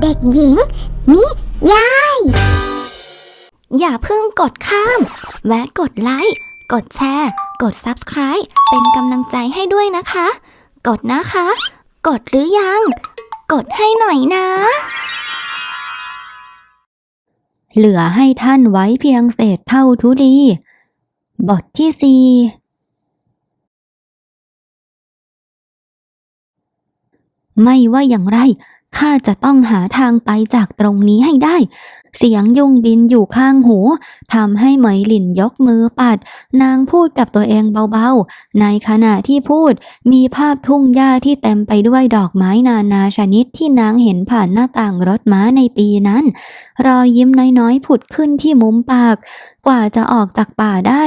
เด็กหญิง นิยาย อย่าเพิ่งกดข้าม แวะกดไลค์ กดแชร์ กด Subscribe เป็นกำลังใจให้ด้วยนะคะ กดนะคะ กดหรือยัง กดให้หน่อยนะ เหลือให้ท่านไว้เพียงเศษเท่าทุลี บทที่สี่ไม่ว่าอย่างไร ข้าจะต้องหาทางไปจากตรงนี้ให้ได้ เสียงยุงบินอยู่ข้างหูทำให้เหมยหลินยกมือปัด นางพูดกับตัวเองเบาๆ ในขณะที่พูดมีภาพทุ่งหญ้าที่เต็มไปด้วยดอกไม้นานาชนิดที่นางเห็นผ่านหน้าต่างรถม้าในปีนั้น รอยยิ้มน้อยๆ ผุดขึ้นที่มุมปาก กว่าจะออกจากป่าได้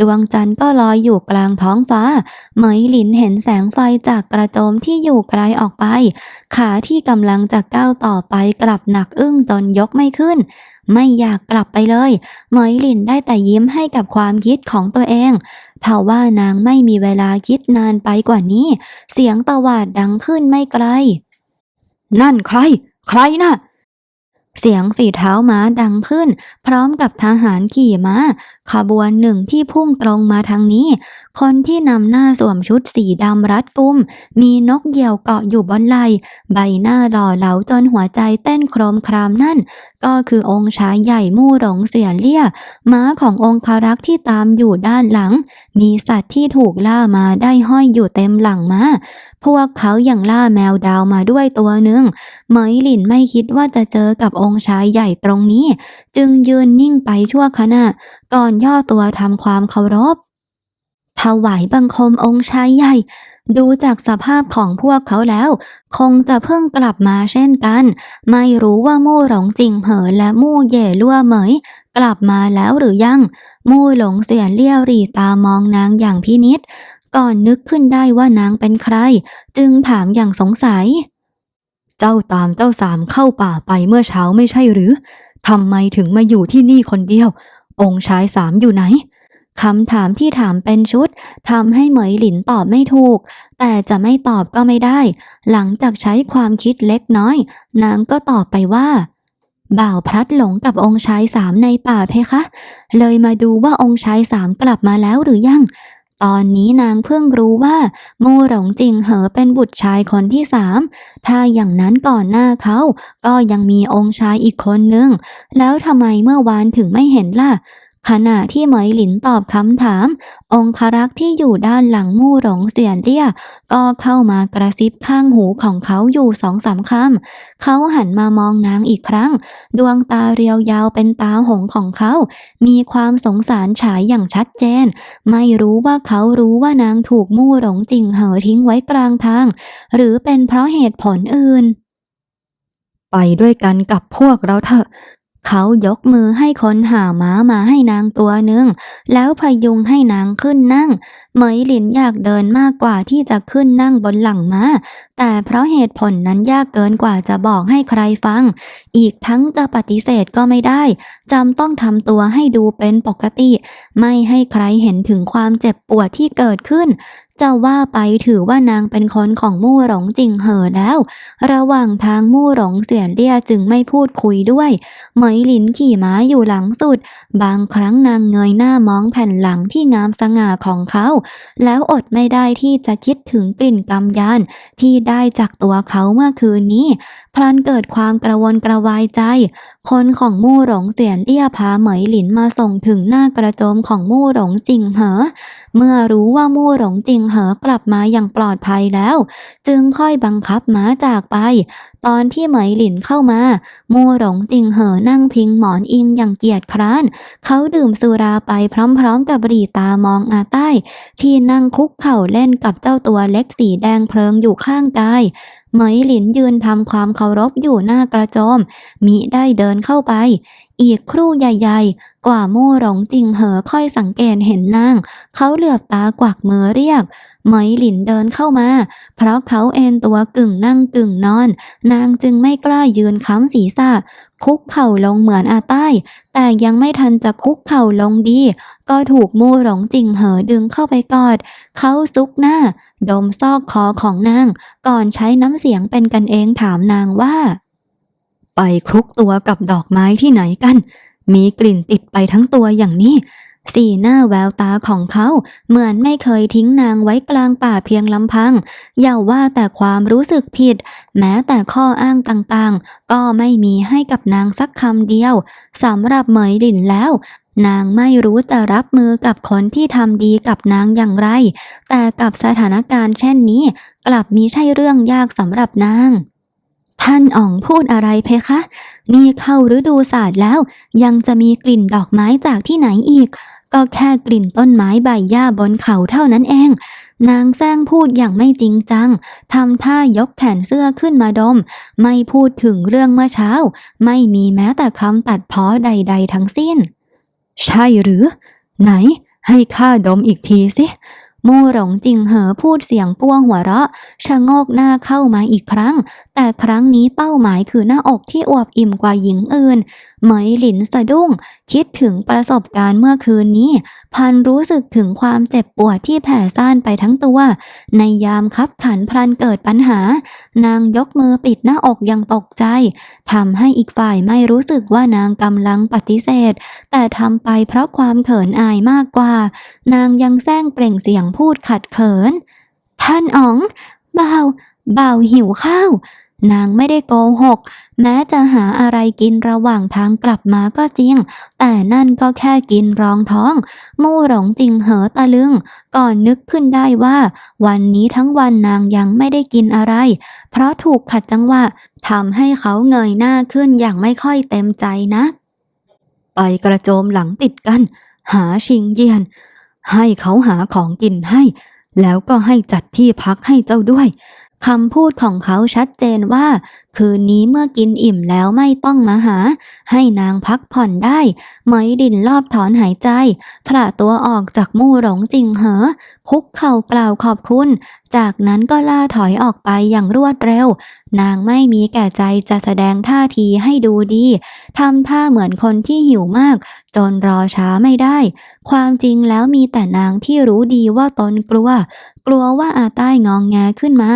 ดวงจันทร์ก็ลอยอยู่กลางท้องฟ้า เหมยหลินเห็นแสงไฟจากกระโจมที่อยู่ไกลออกไป ขาที่กำลังจะก้าวต่อไปกลับหนักอึ้งจนยกไม่ขึ้น ไม่อยากกลับไปเลย เหมยหลินได้แต่ยิ้มให้กับความคิดของตัวเองเพราะว่านางไม่มีเวลาคิดนานไปกว่านี้ เสียงตะวาดดังขึ้นไม่ไกล นั่นใคร ใครน่ะ เสียงฝีเท้าม้าดังขึ้น พร้อมกับทหารขี่ม้า ขบวนหนึ่งที่พุ่งตรงมาทางนี้ คนที่นำหน้าสวมชุดสีดำรัดกุม มีนกเหยี่ยวเกาะอยู่บนไหลใบหน้าหล่อเหลาจนหัวใจเต้นโครมครามนั่น ก็คือองค์ชายใหญ่มู่หลงเสียเลี่ย ม้าขององคารักษ์ที่ตามอยู่ด้านหลัง มีสัตว์ที่ถูกล่ามาได้ห้อยอยู่เต็มหลังม้า พวกเขาอย่างล่าแมวดาวมาด้วยตัวหนึ่งเหมยหลินไม่คิดว่าจะเจอกับองค์ชายใหญ่ตรงนี้ จึงยืนนิ่งไปชั่วขณะ ก่อนย่อตัวทำความเคารพถวายบังคมองค์ชายใหญ่ ดูจากสภาพของพวกเขาแล้ว คงจะเพิ่งกลับมาเช่นกัน ไม่รู้ว่ามู่หลงจริงเหอและมู่เย่ลั่วเหมย กลับมาแล้วหรือยัง มู่หลงเสียเลี่ยวรีตามองนางอย่างพินิษ ก่อนนึกขึ้นได้ว่านางเป็นใคร จึงถามอย่างสงสัย เจ้าตามเจ้าสามเข้าป่าไปเมื่อเช้าไม่ใช่หรือทำไมถึงมาอยู่ที่นี่คนเดียว องค์ชายสามอยู่ไหนคำถามที่ถามเป็นชุดทำให้เหมยหลินตอบไม่ถูก แต่จะไม่ตอบก็ไม่ได้ หลังจากใช้ความคิดเล็กน้อย นางก็ตอบไปว่า บ่าวพลัดหลงกับองค์ชายสามในป่าเพคะ เลยมาดูว่าองค์ชายสามกลับมาแล้วหรือยัง ตอนนี้นางเพิ่งรู้ว่ามูหลงจิงเหอเป็นบุตรชายคนที่สามถ้าอย่างนั้นก่อนหน้าเขาก็ยังมีองค์ชายอีกคนนึง แล้วทำไมเมื่อวานถึงไม่เห็นล่ะ ขณะที่เหมยหลินตอบคำถาม องครักษ์ที่อยู่ด้านหลังมู่หลงเสียนเตี้ย ก็เข้ามากระซิบข้างหูของเขาอยู่สองสามคำเขาหันมามองนางอีกครั้ง ดวงตาเรียวยาวเป็นตาหงของเขา มีความสงสารฉายอย่างชัดเจน ไม่รู้ว่าเขารู้ว่านางถูกมู่หลงจิงเหอทิ้งไว้กลางทาง หรือเป็นเพราะเหตุผลอื่น ไปด้วยกันกับพวกเราเถอะ เขายกมือให้คนหาม้ามาให้นางตัวหนึ่ง แล้วพยุงให้นางขึ้นนั่ง เหมยหลินอยากเดินมากกว่าที่จะขึ้นนั่งบนหลังม้า แต่เพราะเหตุผลนั้นยากเกินกว่าจะบอกให้ใครฟัง อีกทั้งจะปฏิเสธก็ไม่ได้จำต้องทำตัวให้ดูเป็นปกติ ไม่ให้ใครเห็นถึงความเจ็บปวดที่เกิดขึ้น จะว่าไปถือว่านางเป็นคนของมู่หลงจริงเหอแล้ว ระหว่างทางมู่หลงเสียนเลี่ยจึงไม่พูดคุยด้วย เหมยหลินขี่ม้าอยู่หลังสุด บางครั้งนางเงยหน้ามองแผ่นหลังที่งามสง่าของเขา แล้วอดไม่ได้ที่จะคิดถึงกลิ่นกำยานที่ได้จากตัวเขาเมื่อคืนนี้ พลันเกิดความกระวนกระวายใจ คนของมู่หลงเสียนเลี่ยพาเหมยหลินมาส่งถึงหน้ากระโจมของมู่หลงจริงเหอ เมื่อรู้ว่ามู่หลงจริงหอกลับมาอย่างปลอดภัยแล้ว จึงค่อยบังคับม้าจากไป ตอนที่เหมยหลินเข้ามามูหลงจิงเหอนั่งพิงหมอนอิงอย่างเกียจคร้าน เขาดื่มสุราไปพร้อมๆกับหรีตามองอาใต้ ที่นั่งคุกเข่าเล่นกับเจ้าตัวเล็กสีแดงเพลิงอยู่ข้างกาย เหมยหลินยืนทำความเคารพอยู่หน้ากระโจม มิได้เดินเข้าไป อีกครู่ใหญ่ๆ กว่ามู่หลงจิงเหอค่อยสังเกตเห็นนาง เขาเหลือบตากวักมือเรียก เหมยหลินเดินเข้ามา เพราะเขาเอนตัวกึ่งนั่งกึ่งนอน นางจึงไม่กล้ายืนค้ำศีรษะ คุกเข่าลงเหมือนอาใต้ แต่ยังไม่ทันจะคุกเข่าลงดี ก็ถูกมู่หลงจิงเหอดึงเข้าไปกอด เขาซุกหน้า ดมซอกคอของนาง ก่อนใช้น้ำเสียงเป็นกันเองถามนางว่า ไปคลุกตัวกับดอกไม้ที่ไหนกัน มีกลิ่นติดไปทั้งตัวอย่างนี้ สีหน้าแววตาของเขาเหมือนไม่เคยทิ้งนางไว้กลางป่าเพียงลำพัง อย่าว่าแต่ความรู้สึกผิด แม้แต่ข้ออ้างต่างๆ ก็ไม่มีให้กับนางสักคำเดียวสำหรับเหมยหลินแล้ว นางไม่รู้จะรับมือกับคนที่ทำดีกับนางอย่างไร แต่กับสถานการณ์เช่นนี้ กลับมีใช่เรื่องยากสำหรับนางท่านอ๋องพูดอะไรเพคะ นี่เข้าฤดูศาสตร์แล้ว ยังจะมีกลิ่นดอกไม้จากที่ไหนอีก ก็แค่กลิ่นต้นไม้ใบหญ้าบนเขาเท่านั้นเอง นางแซงพูดอย่างไม่จริงจังทำท่ายกแขนเสื้อขึ้นมาดม ไม่พูดถึงเรื่องเมื่อเช้า ไม่มีแม้แต่คำตัดพ้อใด ๆ ทั้งสิ้น ใช่หรือ ไหน ให้ข้าดมอีกทีสิมู่หลงจิงเหอพูดเสียงป้วงหัวเราะชะโงกหน้าเข้ามาอีกครั้ง แต่ครั้งนี้เป้าหมายคือหน้าอกที่อวบอิ่มกว่าหญิงอื่น เหมยหลินสะดุ้งคิดถึงประสบการณ์เมื่อคืนนี้ พันรู้สึกถึงความเจ็บปวดที่แผ่ซ่านไปทั้งตัว ในยามคับขันพลันเกิดปัญหา นางยกมือปิดหน้าอกอย่างตกใจทำให้อีกฝ่ายไม่รู้สึกว่านางกำลังปฏิเสธ แต่ทำไปเพราะความเขินอายมากกว่า นางยังแซงเปล่งเสียงพูดขัดเขิน ท่านอ๋อง บ่าว บ่าวหิวข้าว นางไม่ได้โกหก แม้จะหาอะไรกินระหว่างทางกลับมาก็จริง แต่นั่นก็แค่กินรองท้อง มู่หลงจิงเหอตะลึง ก่อนนึกขึ้นได้ว่า วันนี้ทั้งวันนางยังไม่ได้กินอะไร เพราะถูกขัดจังหวะทำให้เขาเงยหน้าขึ้นอย่างไม่ค่อยเต็มใจนะไปกระโจมหลังติดกัน หาชิงเยียน ให้เขาหาของกินให้ แล้วก็ให้จัดที่พักให้เจ้าด้วย คำพูดของเขาชัดเจนว่า คืนนี้เมื่อกินอิ่มแล้วไม่ต้องมาหา ให้นางพักผ่อนได้เหมดินรอบถอนหายใจพระตัวออกจากมู่หลงจริงเหอ คุกเข่ากล่าวขอบคุณ จากนั้นก็ล่าถอยออกไปอย่างรวดเร็ว นางไม่มีแก่ใจจะแสดงท่าทีให้ดูดีทำท่าเหมือนคนที่หิวมาก จนรอช้าไม่ได้ ความจริงแล้วมีแต่นางที่รู้ดีว่าตนกลัว กลัวว่าอาใต้งองแงขึ้นมา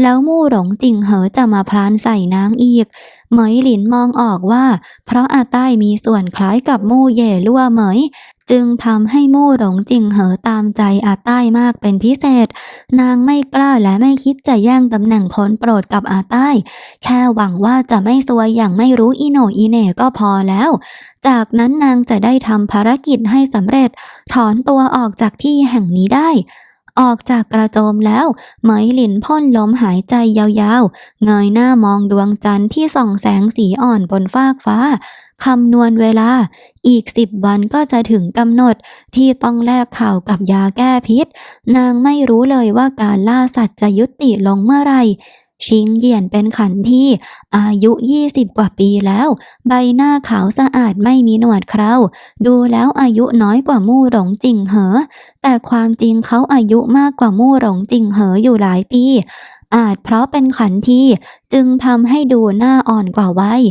แล้วมู่หลงจริงเหอจะมาพลานใส่นางอีก เหมยหลินมองออกว่า เพราะอาใต้มีส่วนคล้ายกับมู่เย่ลั่วเหมย จึงทำให้มู่หลงจิงเหอตามใจอาใต้มากเป็นพิเศษ นางไม่กล้าและไม่คิดจะแย่งตำแหน่งคนโปรดกับอาใต้ แค่หวังว่าจะไม่ซวยอย่างไม่รู้อีโหนอีเหน่ก็พอแล้ว จากนั้นนางจะได้ทำภารกิจให้สำเร็จ ถอนตัวออกจากที่แห่งนี้ได้ ออกจากกระโจมแล้ว ไหมหลินพ่นลมหายใจยาวๆ เงยหน้ามองดวงจันทร์ที่ส่องแสงสีอ่อนบนฟากฟ้าคำนวณเวลา อีกสิบวันก็จะถึงกำหนดที่ต้องแลกข่าวกับยาแก้พิษ นางไม่รู้เลยว่าการล่าสัตว์จะยุติลงเมื่อไหร่ ชิงเหยียนเป็นขันที่ อายุ 20 กว่าปีแล้ว ใบหน้าขาวสะอาดไม่มีหนวดเคราดูแล้วอายุน้อยกว่ามู่หลงจิงเหอ แต่ความจริงเขาอายุมากกว่ามู่หลงจิงเหออยู่หลายปี อาจเพราะเป็นขันทีจึงทำให้ดูหน้าอ่อนกว่าวัย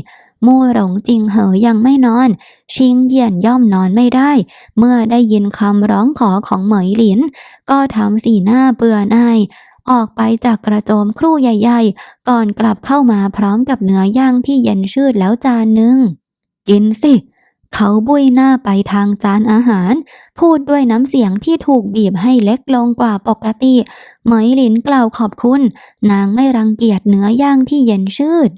มู่หลงจิงเหอยังไม่นอน ชิงเหยียนย่อมนอนไม่ได้ เมื่อได้ยินคำร้องขอของเหมยหลิน ก็ทำสีหน้าเบื่อหน่าย ออกไปจากกระโจมครู่ใหญ่ ๆ ก่อนกลับเข้ามาพร้อมกับเนื้อย่างที่เย็นชืดแล้วจานหนึ่งกินสิ เขาบุยหน้าไปทางจานอาหาร พูดด้วยน้ำเสียงที่ถูกบีบให้เล็กลงกว่าปกติเหมยหลินกล่าวขอบคุณ นางไม่รังเกียจเนื้อย่างที่เย็นชืด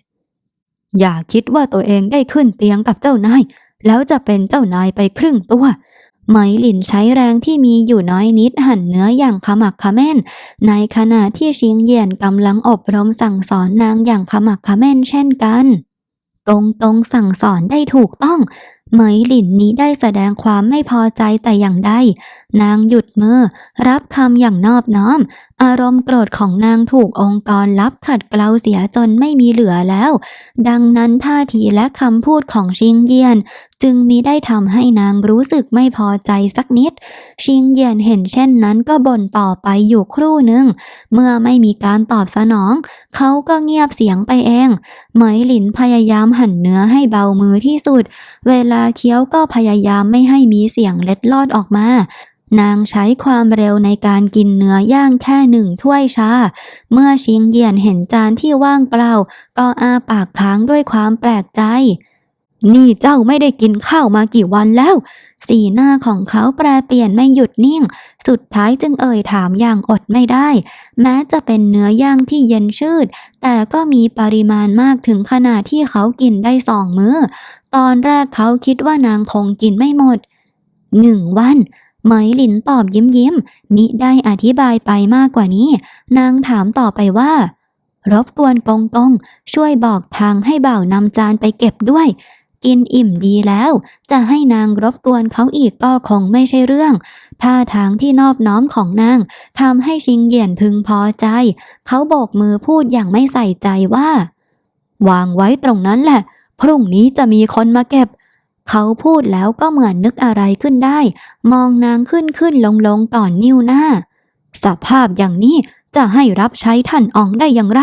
อย่าคิดว่าตัวเองได้ขึ้นเตียงกับเจ้านายแล้วจะเป็นเจ้านายไปครึ่งตัว ไหมหลินใช้แรงที่มีอยู่น้อยนิดหั่นเนื้ออย่างขมักขม้น ในขณะที่ชิงเหยียนกำลังอบรมสั่งสอนนางอย่างขมักขม้นเช่นกัน ตรงตรงสั่งสอนได้ถูกต้อง เหมยหลินนี้ได้แสดงความไม่พอใจแต่อย่างใด นางหยุดมือ รับคำอย่างนอบน้อม อารมณ์โกรธของนางถูกองค์กรลับขัดเกลาเสียจนไม่มีเหลือแล้ว ดังนั้นท่าทีและคำพูดของชิงเยียน จึงมิได้ทำให้นางรู้สึกไม่พอใจสักนิด ชิงเยียนเห็นเช่นนั้นก็บ่นต่อไปอยู่ครู่หนึ่ง เมื่อไม่มีการตอบสนอง เขาก็เงียบเสียงไปเอง เหมยหลินพยายามหั่นเนื้อให้เบามือที่สุด เวลาเคี้ยวก็พยายามไม่ให้มีเสียงเล็ดลอดออกมา นางใช้ความเร็วในการกินเนื้อย่างแค่หนึ่งถ้วยชา เมื่อชิงเยียนเห็นจานที่ว่างเปล่า ก็อ้าปากค้างด้วยความแปลกใจ นี่เจ้าไม่ได้กินข้าวมากี่วันแล้ว สีหน้าของเขาแปรเปลี่ยนไม่หยุดนิ่ง สุดท้ายจึงเอ่ยถามอย่างอดไม่ได้ แม้จะเป็นเนื้อย่างที่เย็นชืด แต่ก็มีปริมาณมากถึงขนาดที่เขากินได้สองมื้อ ตอนแรกเขาคิดว่านางคงกินไม่หมดหนึ่งวัน เหมยหลินตอบยิ้มยิ้ม มิได้อธิบายไปมากกว่านี้ นางถามต่อไปว่า รบกวนกงกงช่วยบอกทางให้บ่าวนำจานไปเก็บด้วย กินอิ่มดีแล้ว จะให้นางรบกวนเขาอีกก็คงไม่ใช่เรื่องท่าทางที่นอบน้อมของนางทำให้ชิงเหยียนพึงพอใจ เขาโบกมือพูดอย่างไม่ใส่ใจว่า วางไว้ตรงนั้นแหละ พรุ่งนี้จะมีคนมาเก็บ เขาพูดแล้วก็เหมือนนึกอะไรขึ้นได้ มองนางขึ้นขึ้นลงลงก่อนนิ้วหน้า สภาพอย่างนี้จะให้รับใช้ท่านอองได้อย่างไร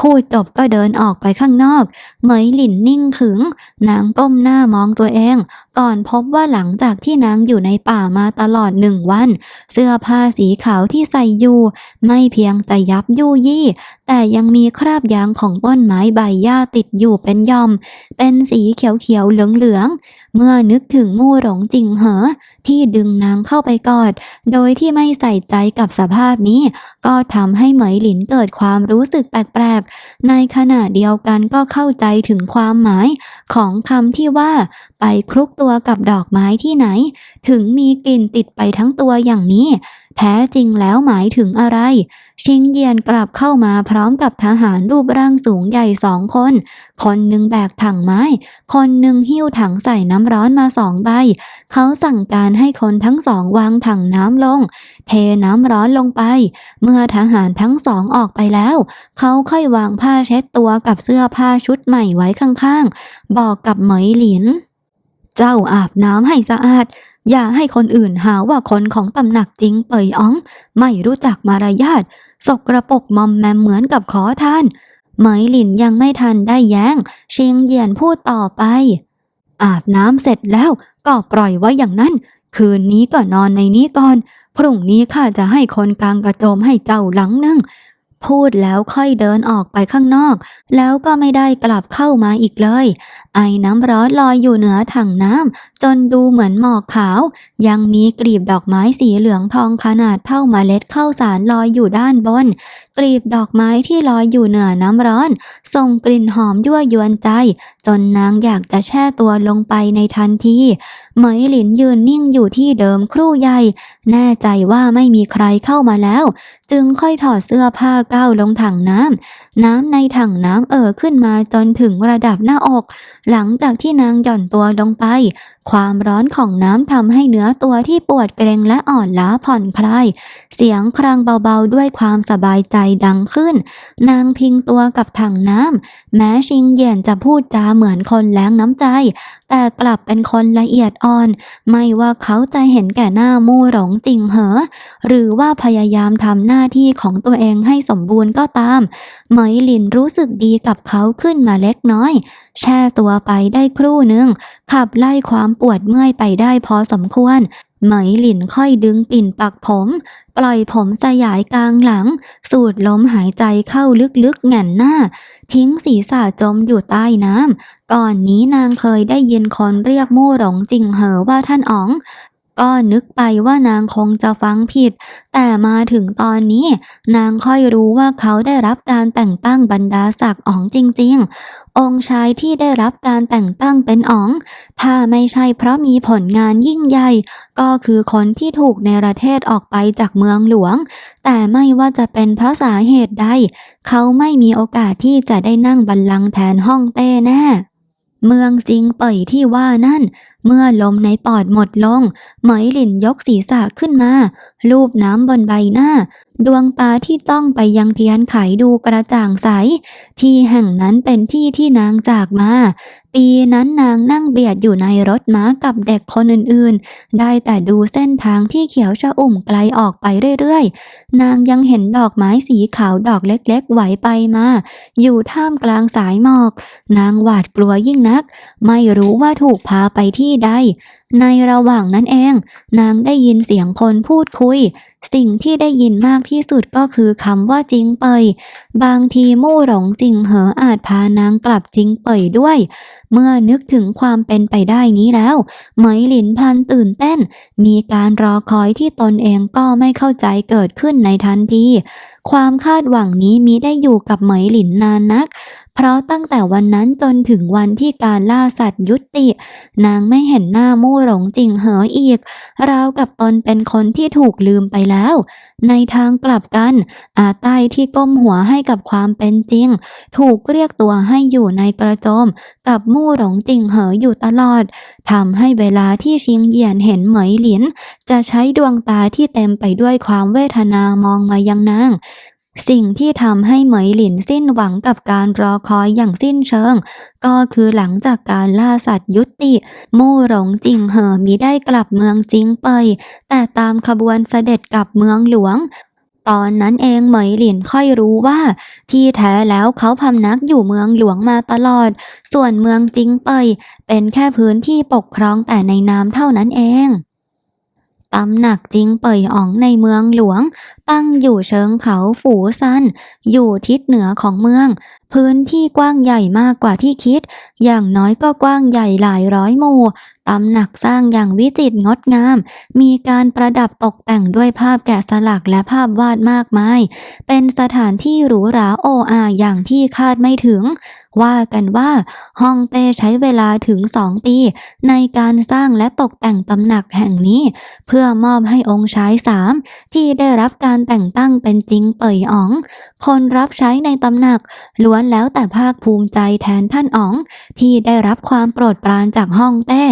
พูดจบก็เดินออกไปข้างนอก เหมยหลินนิ่งขึง นางก้มหน้ามองตัวเอง ก่อนพบว่าหลังจากที่นางอยู่ในป่ามาตลอดหนึ่งวัน เสื้อผ้าสีขาวที่ใส่อยู่ ไม่เพียงแต่ยับยู่ยี่ แต่ยังมีคราบยางของต้นไม้ใบหญ้าติดอยู่เป็นย่อม เป็นสีเขียวๆเหลืองๆ เมื่อนึกถึงมู่หลงจิงเหอ ที่ดึงนางเข้าไปกอด โดยที่ไม่ใส่ใจกับสภาพนี้ ก็ทำให้เหมยหลินเกิดความรู้สึกแปลกๆ ในขณะเดียวกันก็เข้าใจถึงความหมายของคำที่ว่า ไปคลุกตัวกับดอกไม้ที่ไหน ถึงมีกลิ่นติดไปทั้งตัวอย่างนี้ แท้จริงแล้วหมายถึงอะไร ชิงเยียนกลับเข้ามาพร้อมกับทหารรูปร่างสูงใหญ่สองคน คนหนึ่งแบกถังไม้ คนหนึ่งหิ้วถังใส่น้ำร้อนมาสองใบ เขาสั่งการให้คนทั้งสองวางถังน้ำลง เทน้ำร้อนลงไป เมื่อทหารทั้งสองออกไปแล้ว เขาค่อยวางผ้าเช็ดตัวกับเสื้อผ้าชุดใหม่ไว้ข้างๆ บอกกับเหมยหลิน เจ้าอาบน้ำให้สะอาด อย่าให้คนอื่นหาว่าคนของตำหนักจริงเปยอ๋อง ไม่รู้จักมารยาทสกระปรกมอมแมมเหมือนกับขอทานเหมยหลินยังไม่ทันได้แย้ง เชียงเยียนพูดต่อไป อาบน้ำเสร็จแล้วก็ปล่อยไว้อย่างนั้น คืนนี้ก็นอนในนี้ก่อน พรุ่งนี้ข้าจะให้คนกลางกระโจมให้เจ้าหลังหนึ่ง พูดแล้วค่อยเดินออกไปข้างนอก แล้วก็ไม่ได้กลับเข้ามาอีกเลย ไอ้น้ำร้อนลอยอยู่เหนือถังน้ำจนดูเหมือนหมอกขาว ยังมีกลีบดอกไม้สีเหลืองทองขนาดเท่าเมล็ดข้าวสารลอยอยู่ด้านบน กลีบดอกไม้ที่ลอยอยู่เหนือน้ำร้อน ส่งกลิ่นหอมยั่วยวนใจ จนนางอยากจะแช่ตัวลงไปในทันที เหมยหลินยืนนิ่งอยู่ที่เดิมครู่ใหญ่ แน่ใจว่าไม่มีใครเข้ามาแล้ว จึงค่อยถอดเสื้อผ้าก้าวลงถังน้ำ น้ำในถังน้ำเอ่อขึ้นมาจนถึงระดับหน้าอก หลังจากที่นางหย่อนตัวลงไป ความร้อนของน้ำทำให้เนื้อตัวที่ปวดเกร็งและอ่อนล้าผ่อนคลาย เสียงครางเบาๆด้วยความสบายใจดังขึ้น นางพิงตัวกับถังน้ำแม้ชิงเหยียนจะพูดจาเหมือนคนแรงน้ำใจ แต่กลับเป็นคนละเอียดอ่อน ไม่ว่าเขาจะเห็นแก่หน้ามู่หลงจริงเหอ หรือว่าพยายามทำหน้าที่ของตัวเองให้สมบูรณ์ก็ตามเหมยหลินรู้สึกดีกับเขาขึ้นมาเล็กน้อย แช่ตัวไปได้ครู่หนึ่ง ขับไล่ความปวดเมื่อยไปได้พอสมควรเหมยหลินค่อยดึงปิ่นปักผม ปล่อยผมสยายกลางหลัง สูดลมหายใจเข้าลึกๆแง่นหน้า ทิ้งศีรษะจมอยู่ใต้น้ำก่อนนี้นางเคยได้ยินคนเรียกมู่หลงจริงเหอว่าท่านอ๋อง ก็นึกไปว่านางคงจะฟังผิด แต่มาถึงตอนนี้ นางค่อยรู้ว่าเขาได้รับการแต่งตั้งบรรดาศักดิ์อ๋องจริง ๆ องค์ชายที่ได้รับการแต่งตั้งเป็นอ๋อง ถ้าไม่ใช่เพราะมีผลงานยิ่งใหญ่ ก็คือคนที่ถูกในประเทศออกไปจากเมืองหลวง แต่ไม่ว่าจะเป็นเพราะสาเหตุใด เขาไม่มีโอกาสที่จะได้นั่งบัลลังก์แทนฮ่องเต้แน่เมืองจิงเป่ยที่ว่านั่น เมื่อลมในปอดหมดลง เหมยหลินยกศีรษะขึ้นมา ลูบน้ำบนใบหน้า ดวงตาที่ต้องไปยังเทียนไขดูกระจ่างใส ที่แห่งนั้นเป็นที่ที่นางจากมา ปีนั้นนางนั่งเบียดอยู่ในรถม้ากับเด็กคนอื่นๆ ได้แต่ดูเส้นทางที่เขียวชะอุ่มไกลออกไปเรื่อยๆ นางยังเห็นดอกไม้สีขาวดอกเล็กๆไหวไปมา อยู่ท่ามกลางสายหมอก นางหวาดกลัวยิ่งนัก ไม่รู้ว่าถูกพาไปที่ใด ในระหว่างนั้นเอง นางได้ยินเสียงคนพูดคุย สิ่งที่ได้ยินมากที่สุดก็คือคำว่าจิงเปย บางทีมู่หลงจิงเหออาจพานางกลับจิงเปยด้วย เมื่อนึกถึงความเป็นไปได้นี้แล้วเหมยหลินพลันตื่นเต้น มีการรอคอยที่ตนเองก็ไม่เข้าใจเกิดขึ้นในทันทีความคาดหวังนี้มิได้อยู่กับเหมยหลินนานนัก เพราะตั้งแต่วันนั้นจนถึงวันที่การล่าสัตว์ยุติ นางไม่เห็นหน้ามู่หลงจริงเหออีก ราวกับตนเป็นคนที่ถูกลืมไปแล้ว ในทางกลับกัน อาใต้ที่ก้มหัวให้กับความเป็นจริง ถูกเรียกตัวให้อยู่ในกระโจม กับมู่หลงจริงเหออยู่ตลอดทำให้เวลาที่ชิงเหยียนเห็นเหมยหลิน จะใช้ดวงตาที่เต็มไปด้วยความเวทนามองมายังนาง สิ่งที่ทำให้เหมยหลินสิ้นหวังกับการรอคอยอย่างสิ้นเชิง ก็คือหลังจากการล่าสัตว์ยุติ มู่หลงจิงเหอมิได้กลับเมืองจิงเปย แต่ตามขบวนเสด็จกลับเมืองหลวงตอนนั้นเองเหมยหลินค่อยรู้ว่า ที่แท้แล้วเขาพำนักอยู่เมืองหลวงมาตลอด ส่วนเมืองจิงเปย เป็นแค่พื้นที่ปกครองแต่ในนามเท่านั้นเอง ตำหนักจิงเป่ยอ๋องในเมืองหลวง ตั้งอยู่เชิงเขาฝูซัน อยู่ทิศเหนือของเมือง พื้นที่กว้างใหญ่มากกว่าที่คิด อย่างน้อยก็กว้างใหญ่หลายร้อยหมู่ตำหนักสร้างอย่างวิจิตรงดงาม มีการประดับตกแต่งด้วยภาพแกะสลักและภาพวาดมากมาย เป็นสถานที่หรูหราโออาอย่างที่คาดไม่ถึง ว่ากันว่าฮ่องเต้ใช้เวลาถึงสองปี ในการสร้างและตกแต่งตำหนักแห่งนี้ เพื่อมอบให้องค์ชายสามที่ได้รับการแต่งตั้งเป็นจริงเป่ยอ๋อง คนรับใช้ในตำหนักล้วนแล้วแต่ภาคภูมิใจแทนท่านอ๋อง ที่ได้รับความโปรดปรานจากฮ่องเต้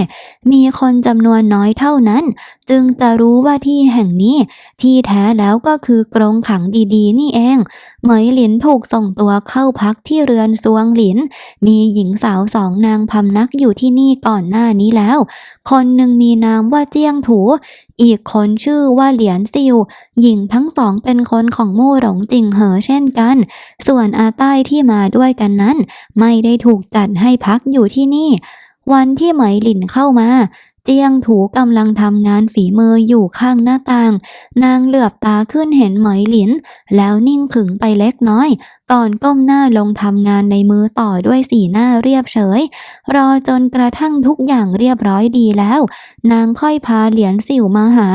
มีคนจำนวนน้อยเท่านั้น จึงจะรู้ว่าที่แห่งนี้ ที่แท้แล้วก็คือกรงขังดีๆ นี่เอง เหมยหลินถูกส่งตัวเข้าพักที่เรือนซวงหลิน มีหญิงสาวสองนางพำนักอยู่ที่นี่ก่อนหน้านี้แล้ว คนหนึ่งมีนามว่าเจียงถู อีกคนชื่อว่าเหลียนซิว หญิงทั้งสองเป็นคนของมู่หลงจิงเหอเช่นกัน ส่วนอาใต้ที่มาด้วยกันนั้น ไม่ได้ถูกจัดให้พักอยู่ที่นี่ วันที่เหมยหลินเข้ามา เจียงถูกำลังทำงานฝีมืออยู่ข้างหน้าต่าง นางเหลือบตาขึ้นเห็นเหมยหลิน แล้วนิ่งขึงไปเล็กน้อย ก่อนก้มหน้าลงทำงานในมือต่อด้วยสีหน้าเรียบเฉย รอจนกระทั่งทุกอย่างเรียบร้อยดีแล้ว นางค่อยพาเหรียญสิวมาหา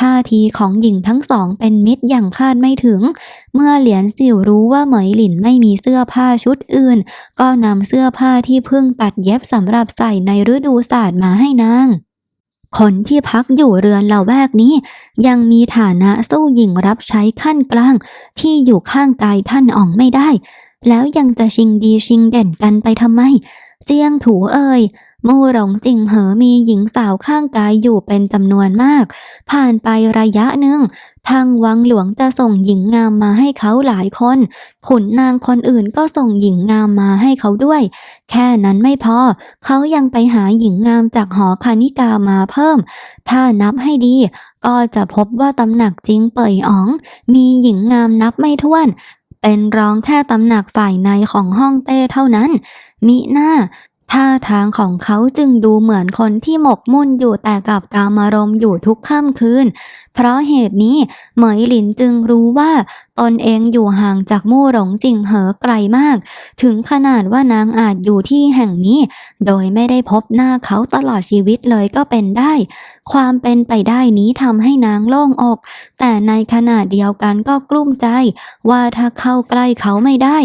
ท่าทีของหญิงทั้งสองเป็นมิตรอย่างคาดไม่ถึง เมื่อเหรียญสิวรู้ว่าเหมยหลินไม่มีเสื้อผ้าชุดอื่น ก็นำเสื้อผ้าที่เพิ่งตัดเย็บสำหรับใส่ในฤดูศาสตร์มาให้นาง คนที่พักอยู่เรือนเหล่าแวกนี้ ยังมีฐานะสู้หญิงรับใช้ขั้นกลาง ที่อยู่ข้างกายท่านอ่องไม่ได้ แล้วยังจะชิงดีชิงเด่นกันไปทำไม เจียงถูเอ่ย มู่หลงจิงเหอมีหญิงสาวข้างกายอยู่เป็นจำนวนมาก ผ่านไประยะหนึ่ง ทางวังหลวงจะส่งหญิงงามมาให้เขาหลายคน ขุนนางคนอื่นก็ส่งหญิงงามมาให้เขาด้วย แค่นั้นไม่พอ เขายังไปหาหญิงงามจากหอคานิกามาเพิ่ม ถ้านับให้ดี ก็จะพบว่าตำหนักจิงเป่ยอ๋อง มีหญิงงามนับไม่ถ้วนเป็นรองแค่ตำหนักฝ่ายในของห้องเต้เท่านั้น มิหน้า ท่าทางของเขาจึงดูเหมือนคนที่หมกมุ่นอยู่แต่กับกามารมอยู่ทุกค่ำคืน เพราะเหตุนี้เหมยหลินจึงรู้ว่าตนเองอยู่ห่างจากมู่หลงจิงเหอไกลมาก ถึงขนาดว่านางอาจอยู่ที่แห่งนี้ โดยไม่ได้พบหน้าเขาตลอดชีวิตเลยก็เป็นได้ ความเป็นไปได้นี้ทำให้นางโล่งอก แต่ในขณะเดียวกันก็กลุ้มใจ ว่าถ้าเข้าใกล้เขาไม่ได้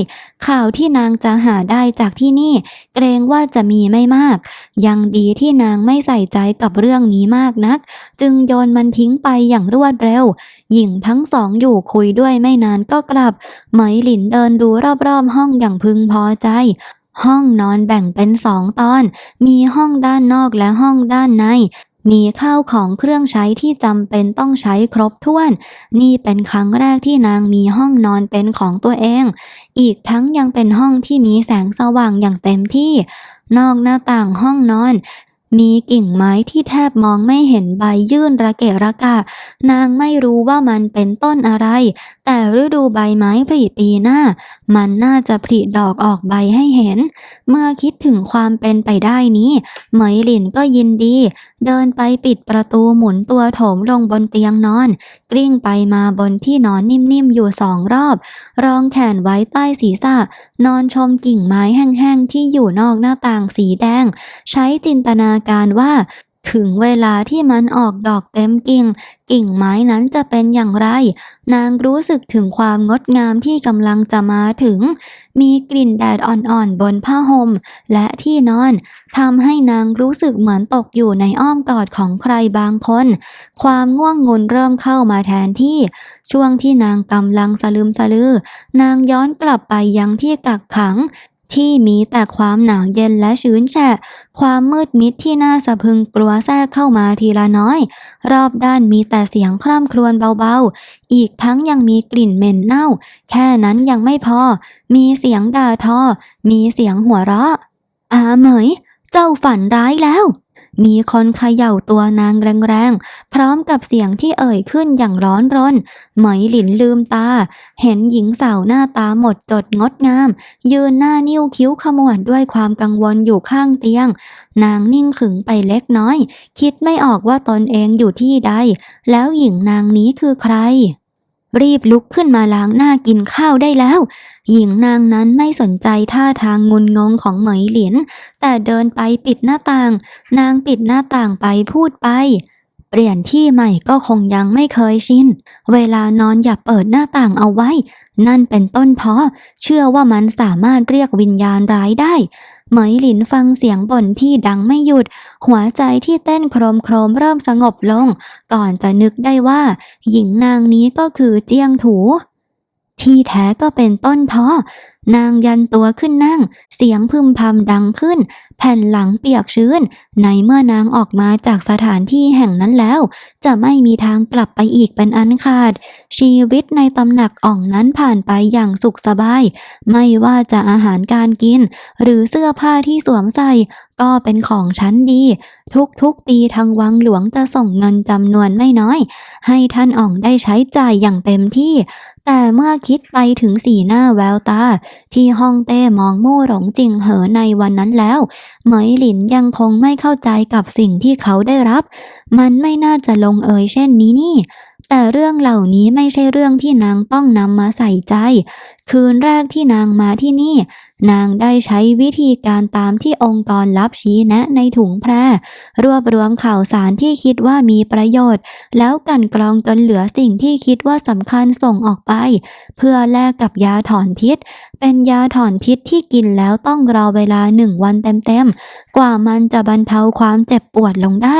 ข่าวที่นางจะหาได้จากที่นี่ เกรงว่าจะมีไม่มาก ยังดีที่นางไม่ใส่ใจกับเรื่องนี้มากนัก จึงโยนมันทิ้งไปอย่างรวดเร็ว หญิงทั้งสองอยู่คุยด้วยไม่นานก็กลับ ไหมหลินเดินดูรอบๆห้องอย่างพึงพอใจห้องนอนแบ่งเป็นสองตอน มีห้องด้านนอกและห้องด้านใน มีข้าวของเครื่องใช้ที่จำเป็นต้องใช้ครบถ้วน นี่เป็นครั้งแรกที่นางมีห้องนอนเป็นของตัวเอง อีกทั้งยังเป็นห้องที่มีแสงสว่างอย่างเต็มที่ นอกหน้าต่างห้องนอน มีกิ่งไม้ที่แทบมองไม่เห็นใบยื่นระเกะระกะ นางไม่รู้ว่ามันเป็นต้นอะไร แต่ฤดูใบไม้ผลิปีหน้า มันน่าจะผลิดอกออกใบให้เห็น เมื่อคิดถึงความเป็นไปได้นี้เหมยหลินก็ยินดี เดินไปปิดประตูหมุนตัวโถมลงบนเตียงนอน กลิ้งไปมาบนที่นอนนิ่มๆอยู่สองรอบ รองแขนไว้ใต้ศีรษะ นอนชมกิ่งไม้แห้งๆที่อยู่นอกหน้าต่างสีแดง ใช้จินตนาการว่า ถึงเวลาที่มันออกดอกเต็มกิ่ง กิ่งไม้นั้นจะเป็นอย่างไร นางรู้สึกถึงความงดงามที่กำลังจะมาถึง มีกลิ่นแดดอ่อนๆบนผ้าห่มและที่นอนทำให้นางรู้สึกเหมือนตกอยู่ในอ้อมกอดของใครบางคน ความง่วงงุนเริ่มเข้ามาแทนที่ ช่วงที่นางกำลังสลืมสลือ นางย้อนกลับไปยังที่กักขัง ที่มีแต่ความหนาวเย็นและชื้นแฉะ ความมืดมิดที่น่าสะพึงกลัวแทรกเข้ามาทีละน้อย รอบด้านมีแต่เสียงคร่ำครวญเบาๆ อีกทั้งยังมีกลิ่นเหม็นเน่า แค่นั้นยังไม่พอ มีเสียงด่าทอ มีเสียงหัวเราะอาเหมย เจ้าฝันร้ายแล้ว มีคนเขย่าตัวนางแรงๆ พร้อมกับเสียงที่เอ่ยขึ้นอย่างร้อนรนเหมยหลินลืมตา เห็นหญิงสาวหน้าตาหมดจดงดงาม ยืนหน้านิ้วคิ้วขมวดด้วยความกังวลอยู่ข้างเตียง นางนิ่งขึงไปเล็กน้อย คิดไม่ออกว่าตนเองอยู่ที่ใด แล้วหญิงนางนี้คือใคร รีบลุกขึ้นมาล้างหน้ากินข้าวได้แล้ว หญิงนางนั้นไม่สนใจท่าทางงุนงงของเหมยหลิน แต่เดินไปปิดหน้าต่าง นางปิดหน้าต่างไปพูดไป เปลี่ยนที่ใหม่ก็คงยังไม่เคยชิน เวลานอนอย่าเปิดหน้าต่างเอาไว้ นั่นเป็นต้นเพราะเชื่อว่ามันสามารถเรียกวิญญาณร้ายได้ เหมยหลินฟังเสียงบ่นที่ดังไม่หยุด หัวใจที่เต้นโครมโครมเริ่มสงบลง ก่อนจะนึกได้ว่า หญิงนางนี้ก็คือเจียงถู ที่แท้ก็เป็นต้นพอ นางยันตัวขึ้นนั่ง เสียงพึมพำดังขึ้น แผ่นหลังเปียกชื้น ในเมื่อนางออกมาจากสถานที่แห่งนั้นแล้ว จะไม่มีทางกลับไปอีกเป็นอันขาด ชีวิตในตำหนักอ่องนั้นผ่านไปอย่างสุขสบาย ไม่ว่าจะอาหารการกิน หรือเสื้อผ้าที่สวมใส่ ก็เป็นของชั้นดี ทุกๆปีทางวังหลวงจะส่งเงินจำนวนไม่น้อย ให้ท่านอ่องได้ใช้จ่ายอย่างเต็มที่ แต่เมื่อคิดไปถึงสีหน้าแววตาที่ฮ่องเต้มองมู่หลงจริงเหอในวันนั้นแล้วเหมยหลินยังคงไม่เข้าใจกับสิ่งที่เขาได้รับ มันไม่น่าจะลงเอยเช่นนี้นี่ แต่เรื่องเหล่านี้ไม่ใช่เรื่องที่นางต้องนำมาใส่ใจ คืนแรกที่นางมาที่นี่ นางได้ใช้วิธีการตามที่องค์กรลับชี้แนะในถุงแพรรวบรวมข่าวสารที่คิดว่ามีประโยชน์ แล้วกันกรองจนเหลือสิ่งที่คิดว่าสำคัญส่งออกไป เพื่อแลกกับยาถอนพิษ เป็นยาถอนพิษที่กินแล้วต้องรอเวลาหนึ่งวันเต็มๆกว่ามันจะบรรเทาความเจ็บปวดลงได้